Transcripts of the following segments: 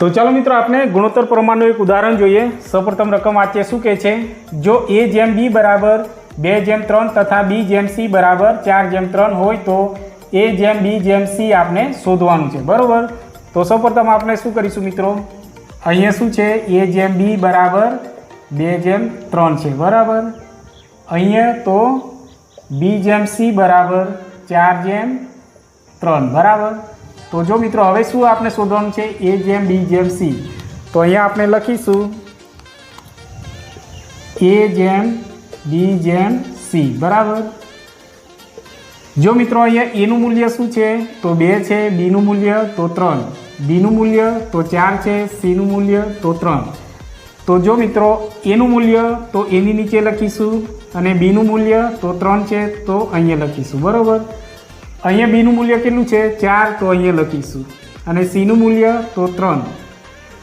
તો ચાલો મિત્રો આપણે ગુણોત્તર પ્રમાણનું એક ઉદાહરણ જોઈએ. સૌપ્રથમ રકમ વાંચીએ શું કહે છે? જો એ જેમ બી બરાબર બે જેમ ત્રણ તથા બી જેમ સી બરાબર, ચાર જેમ ત્રણ હોય તો એ જેમ બી જેમ સી આપણે શોધવાનું છે. બરાબર? તો સૌપ્રથમ આપણે શું કરીશું મિત્રો? અહીંયા શું છે? એ જેમ બી બરાબર બે જેમ ત્રણ છે. બરાબર? અહીંયા તો બી જેમ સી બરાબર, ચાર જેમ ત્રણ. બરાબર? તો જો મિત્રો, હવે શું આપણે શોધવાનું છે? એ જેમ બી જેમ સી તો અહીંયા આપણે લખીશું. એ જેમ બી જેમ સી બરાબર? જો મિત્રો, અહીંયા એનું મૂલ્ય શું છે? તો બે છે બીનું મૂલ્ય, તો ત્રણ. બીનું મૂલ્ય, તો ચાર છે સીનું મૂલ્ય, તો ત્રણ. તો જો મિત્રો એનું મૂલ્ય, તો એની નીચે લખીશું અને બીનું મૂલ્ય, તો ત્રણ છે, તો અહીંયા લખીશું. બરાબર? અહીંયા બીનું મૂલ્ય કેટલું છે? ચાર, તો અહીંયા લખીશું. અને સીનું મૂલ્ય, તો ત્રણ.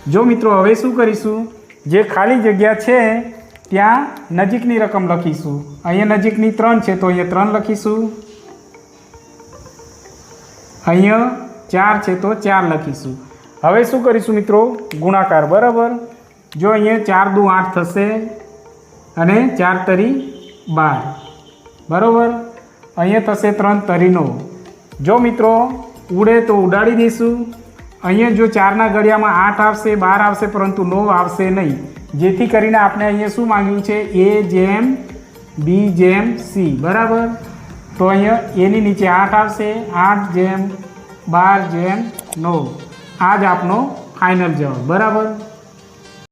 જો મિત્રો, હવે શું કરીશું? જે ખાલી જગ્યા છે, ત્યાં નજીકની રકમ લખીશું. અહીંયા નજીકની ત્રણ છે, તો અહીંયા ત્રણ લખીશું. અહીંયા ચાર છે, તો ચાર લખીશું. હવે શું કરીશું મિત્રો? ગુણાકાર, બરાબર? જો અહીંયા ચાર દુ આઠ થશે, અને ચાર તરી બાર. બરાબર? અહીંયા થશે ત્રણ તરીનો. જો મિત્રો, ઉડે તો ઉડાડી દઈશું. અહીંયા જો ચારના ઘડિયામાં આઠ આવશે, બાર આવશે, પરંતુ નવ આવશે નહીં. જેથી કરીને આપણે અહીંયા શું માંગ્યું છે? એ જેમ બી જેમ સી બરાબર? તો અહીંયા એની નીચે આઠ આવશે. આઠ જેમ, બાર જેમ, નવ. આ જ આપનો ફાઇનલ જવાબ. બરાબર?